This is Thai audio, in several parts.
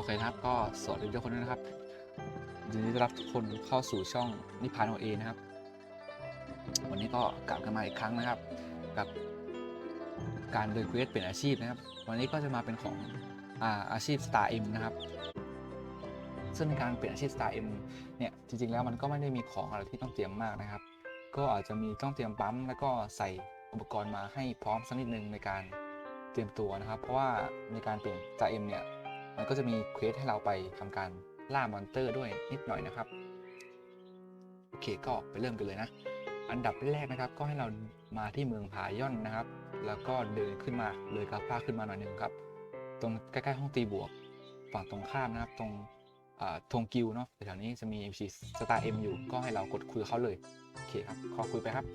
อเคนะครับ ก็สวัสดีทุกคนด้วยนะครับยินดีต้อนรับทุกคนเข้าสู่ช่องนิพพานโอเอนะครับ วันนี้ก็กลับกันมาอีกครั้งนะครับ กับการเดินเควสเปลี่ยนอาชีพนะครับ วันนี้ก็จะมาเป็นของอาอาชีพ Star M นะครับ ซึ่งการเปลี่ยนอาชีพ Star M เนี่ยจริงๆแล้วมันก็ไม่ได้มีของอะไรที่ต้องเตรียมมากนะครับ ก็อาจจะมีต้องเตรียมปั๊มแล้วก็ใส่อุปกรณ์มาให้พร้อมสักนิดนึงในการเตรียมตัวนะครับ เพราะว่าในการเปลี่ยน Star M เนี่ย มันก็จะมีเควสให้เราไปทำการล่ามอนเตอร์ด้วยนิดหน่อยนะครับ โอเคก็ไปเริ่มกันเลยนะ อันดับแรกนะครับ ก็ให้เรามาที่เมืองผาย่อนนะครับ แล้วก็เดินขึ้นมาเลยกราฟ้าขึ้นมาหน่อยหนึ่งครับ ตรงใกล้ๆห้องตีบวก ฝั่งตรงข้ามนะครับ ตรงธงกิวเนาะแถวนี้จะมี MC Star M อยู่ก็ให้เรากดคุยเขาเลยโอเคครับขอคุยไปครับ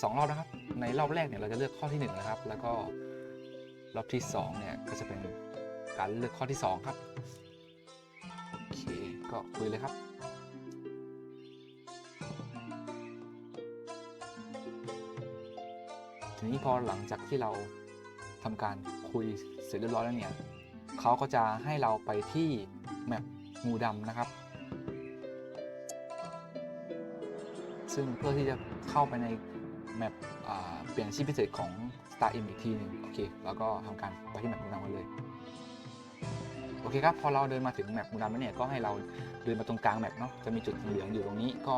สองรอบนะครับ ในรอบแรกเนี่ยเราจะเลือกข้อที่หนึ่งนะครับ แล้วก็รอบที่สองเนี่ยก็จะเป็น การเลือกข้อที่สองครับ โอเค ก็คุยเลยครับทีนี้พอหลังจากที่เราทำการคุยเสร็จเรียบร้อยแล้วเนี่ยเขาก็จะให้เราไปที่แมปงูดำนะครับ ซึ่งเพื่อที่จะเข้าไปในแมปเปลี่ยนชีพพิเศษของ Star M อีกทีหนึ่งโอเค แล้วก็ทำการไปที่แมปงูดำกันเลย โอเคครับพอเราเดินมาถึงแมปงูดำแล้วเนี่ยก็ให้เราเดินมาตรงกลางแมปเนาะจะมีจุดเหลืองอยู่ตรงนี้ก็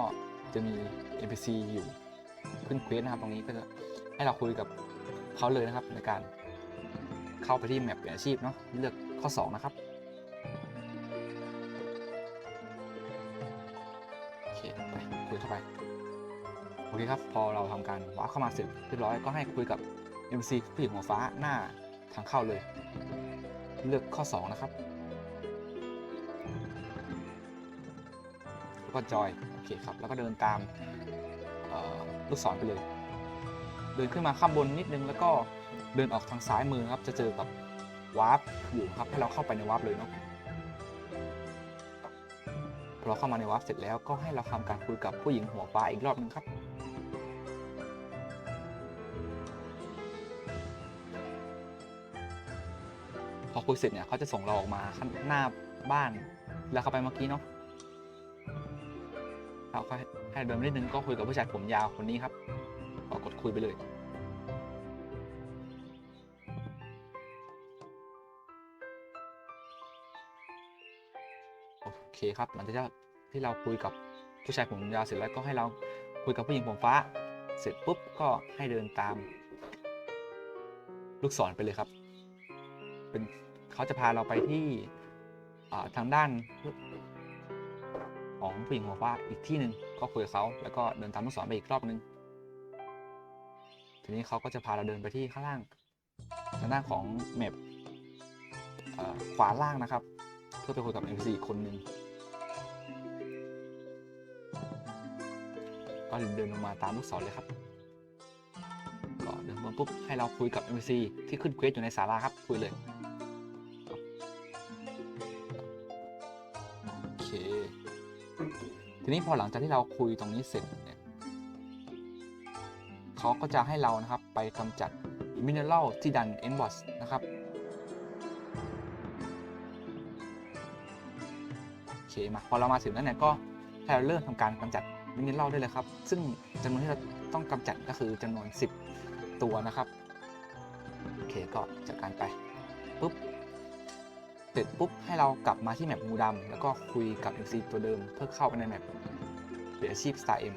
จะมี NPC อยู่ขึ้นเควสนะครับตรงนี้ก็จะให้เราคุยกับเขาเลยนะครับในการเข้าไปที่แมปเปลี่ยนอาชีพเนาะเลือกข้อ 2 นะครับโอเคไปคุยเข้าไปโอเคครับพอเราทำการว้าร์ปเข้ามาเสร็จเรียบร้อยก็ให้คุยกับ MC ผู้หญิงหัวฟ้าหน้าทางเข้าเลย เลือกข้อ 2 นะครับ ก็จอยโอเคครับแล้วก็เดินตามลูกศรไปเลย เดินขึ้นมาข้างบนนิดนึงแล้วก็เดินออกทางซ้ายมือครับจะเจอกับวาร์ปอยู่ครับให้เราเข้าไปในวาร์ปเลยเนาะพอเราเข้ามาในวาร์ปเสร็จแล้วก็ให้เราทำการคุยกับผู้หญิงหัวฟ้าอีกรอบนึงครับพอคุยเสร็จเนี่ยเขาจะส่งเราออกมาข้างหน้าบ้านแล้วเข้าไปเมื่อกี้เนาะ เราก็ให้เดินนิดนึงก็คุยกับผู้ชายผมยาวคนนี้ครับก็กดคุยไปเลยโอเคครับหลังจากที่เราคุยกับผู้ชายผมยาวเสร็จแล้วก็ให้เราคุยกับผู้หญิงผมฟ้า เสร็จปุ๊บก็ให้เดินตาม ลูกศรไปเลยครับ เป็นเขาจะพาเราไปที่ทางด้าน ของผู้หญิงหัวฟ้าอีกที่หนึ่งก็คุยกับเขาแล้วก็เดินตามลูกศรไปอีกรอบนึง ทีนี้เขาก็จะพาเราเดินไปที่ข้างล่างทางด้านของแมปขวาล่างนะครับ เพื่อไปคุยกับ NPC อีกคนหนึ่งก็เดินลงมาตามลูกศรเลยครับก็เดินมาปุ๊บให้เราคุยกับ NPC ที่ขึ้นเควสอยู่ในศาลาครับคุยเลย ทีนี้พอหลังจากที่เราคุยตรงนี้เสร็จเนี่ยเขาก็จะให้เรานะครับไปกำจัดมินเนอรัลที่ดันเอ็นบอสนะครับโอเคมาพอเรามาถึงแล้วเนี่ยก็ให้เราเริ่มทำการกำจัดมินเนอรัลได้เลยครับ ซึ่งจำนวนที่เราต้องกำจัดก็คือจำนวน 10 ตัวนะครับโอเคก็จัดการไปปุ๊บ เสร็จปุ๊บให้เรากลับมาที่แมปงูดำแล้วก็คุยกับ MC ตัวเดิมเพื่อเข้าไปในแมปเปลี่ยนอาชีพ Star M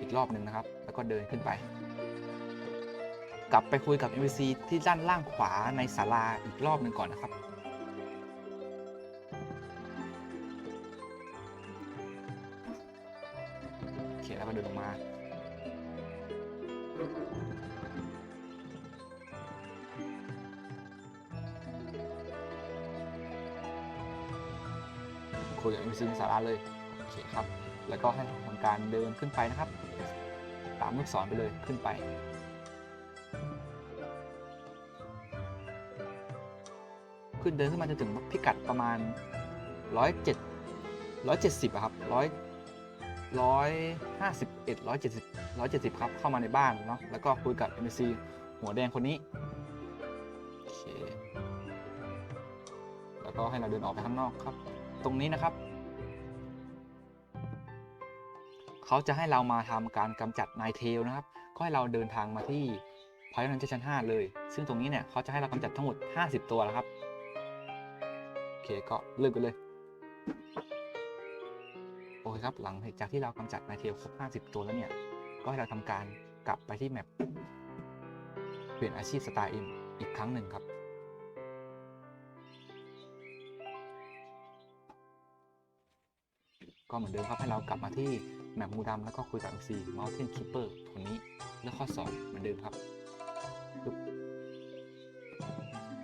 อีกรอบหนึ่งนะครับ แล้วก็เดินขึ้นไป กลับไปคุยกับ MC ที่ด้านล่างขวาในศาลาอีกรอบหนึ่งก่อนนะครับ โอเคแล้วก็เดินลงมา คุยกับ MC ในศาลาเลยโอเคครับ แล้วก็ให้ทำการเดินขึ้นไปนะครับ ตามลูกศรไปเลยขึ้นไปขึ้นเดินขึ้นมาจนถึงพิกัดประมาณ 107 170อะครับ100 151 170 170 ครับ เข้ามาในบ้านเนาะแล้วก็คุยกับ MC หัวแดงคนนี้โอเคแล้วก็ให้เราเดินออกไปข้างนอกครับ ตรงนี้นะครับ เขาจะให้เรามาทำการกำจัดนายเทลนะครับ ก็ให้เราเดินทางมาที่พายนันชั้น 5 เลย ซึ่งตรงนี้เนี่ยเขาจะให้เรากำจัดทั้งหมด 50 ตัวแล้วครับ โอเคก็เริ่มกันเลย โอเคครับ หลังจากที่เรากำจัดนายเทลครบ 50 ตัวแล้วเนี่ย ก็ให้เราทำการกลับไปที่แมปเปลี่ยนอาชีพสตาร์เอ็มอีกครั้งหนึ่งครับ ก็เหมือนเดิมครับให้เรากลับมาที่แมปมูดำแล้วก็คุยกับ MC Mountain Keeper คนนี้เลือกข้อ 2 เหมือนเดิมครับ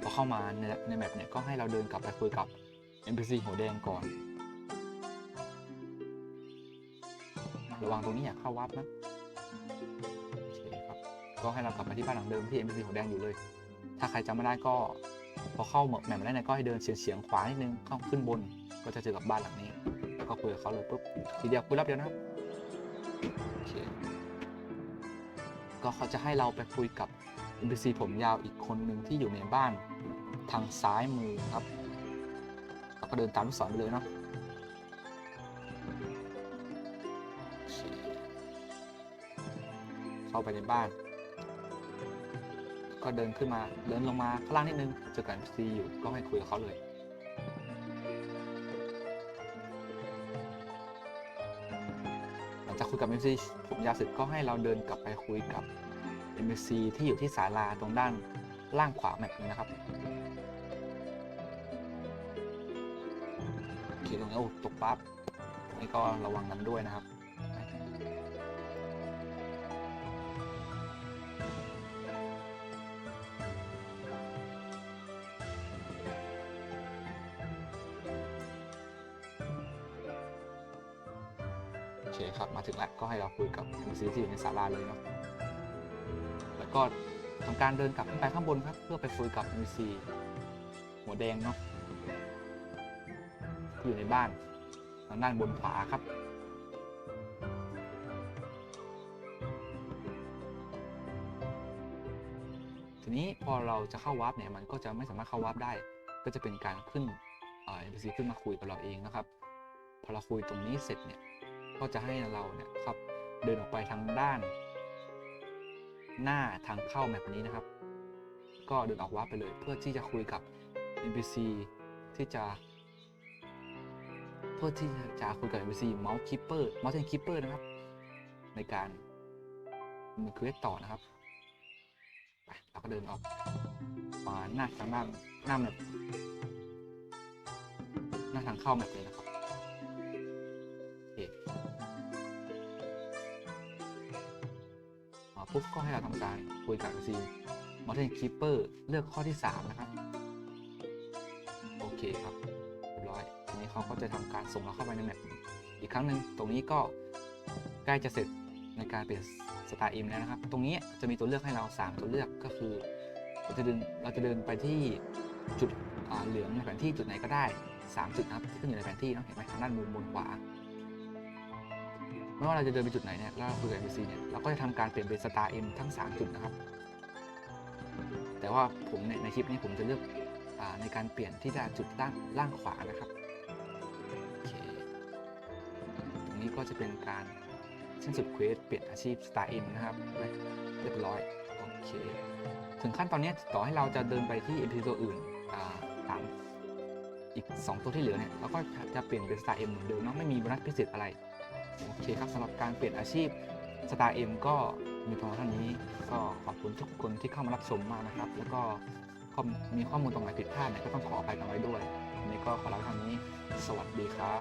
พอเข้ามาในในแมปเนี่ยก็ให้เราเดินกลับไปคุยกับ NPC หัวแดงก่อน ระวังตรงนี้อย่าเข้าวับนะโอเคครับ ก็ให้เรากลับมาที่บ้านหลังเดิมที่ NPC หัวแดงอยู่เลย ถ้าใครจำไม่ได้ก็พอเข้าแมปมาได้เนี่ยก็ให้เดินเฉียงๆขวานิดนึงเข้าขึ้นบนก็จะเจอกับบ้านหลังนี้ ก็คุยกับเขาเลยปุ๊บทีเดียวคุยรับเดียวนะครับโอเคก็เขาจะให้เราไปคุยกับ NPC ผมยาวอีกคนหนึ่งที่อยู่ในบ้านทางซ้ายมือครับแล้วก็เดินตามลูกศรไปเลยเนาะเข้าไปในบ้าน ก็เดินขึ้นมาเดินลงมาข้างล่างนิดนึงเจอกับ NPC อยู่ก็ให้คุยกับเขาเลย กคุยกับ NPC ผมยาเสร็จก็ให้เราเดินกลับไปคุยกับ MC ที่อยู่ที่ศาลาตรงด้านล่างขวาแมปนี้นะครับโอเคตรงนี้โอ้ตกปั๊บตรงนี้ก็ระวังกันด้วยนะครับ เคครับมาถึงแล้วก็ให้เราคุยกับ NPC ที่อยู่ในศาลาเลยเนาะแล้วก็ทำการเดินกลับขึ้นไปข้างบนครับ เพื่อไปคุยกับ NPC หัวแดงเนาะที่อยู่ในบ้านทางด้านบนขวาครับทีนี้พอเราจะเข้าวาร์ปเนี่ยมันก็จะไม่สามารถเข้าวาร์ปได้ ก็จะเป็นการขึ้นเอ่อ NPC ขึ้นมาคุยกับเราเองนะครับ พอเราคุยตรงนี้เสร็จเนี่ย ก็จะให้เราเนี่ยครับเดินออกไปทางด้าน หน้าทางเข้าแมปนี้นะครับ ก็เดินออกวาไปเลยเพื่อที่จะคุยกับ NPC ที่จะ เพื่อที่จะคุยกับ NPC Mouse Keeper Mountain Keeper นะครับ ในการมีเควสต่อนะครับไปเราก็เดินออกมาหน้าทางด้านหน้าแมปหน้าทางเข้าแมปเลยนะครับโอเค ปุ๊บก็ให้เราทำการคุยกับซีมอเทนคีเปอร์เลือกข้อที่ 3 นะครับ โอเคครับเรียบร้อย ทีนี้เขาก็จะทำการส่งเราเข้าไปในแมปอีกครั้งหนึ่งตรงนี้ก็ใกล้จะเสร็จในการเปลี่ยนสไตล์อิมแล้วนะครับ ตรงนี้จะมีตัวเลือกให้เรา 3 ตัวเลือกก็คือเราจะเดินเราจะเดินไปที่จุดเหลืองในแผนที่จุดไหนก็ได้ 3 จุดนะครับที่ขึ้นอยู่ในแผนที่เนาะเห็นไหมทางด้านมุมบนขวา ไม่ว่าเราจะเดินไปจุดไหนเนี่ยแล้วเราคุยกับ NPC เนี่ยเราก็จะทำการเปลี่ยนเป็นสตาร์เอ็มทั้ง 3 จุดนะครับ แต่ว่าผมเนี่ยในคลิปนี้ผมจะเลือกอในการเปลี่ยนที่จะจุดล่างล่างขวานะครับโอเคตรงนี้ก็จะเป็นการสิ้นสุดเควสเปลี่ยนอาชีพสตาร์เอ็มนะครับเรียบร้อยโอเคถึงขั้นตอนนี้ต่อให้เราจะเดินไปที่ NPC ตัวอื่นตามอีก 2 ตัวที่เหลือเนี่ยเราก็จะเปลี่ยนเป็นสตาร์เอ็มเหมือนเดิมเนาะไม่มีโบนัสพิเศษอะไร โอเคครับสำหรับการเปลี่ยนอาชีพสตาร์เอ็มก็มีพอเท่านี้ก็ขอบคุณทุกคนที่เข้ามารับชมมากนะครับ แล้วก็มีข้อมูลตรงไหนผิดพลาดเนี่ยก็ต้องขออภัยกันไว้ด้วยวันนี้ก็ขอลาเท่านี้ สวัสดีครับ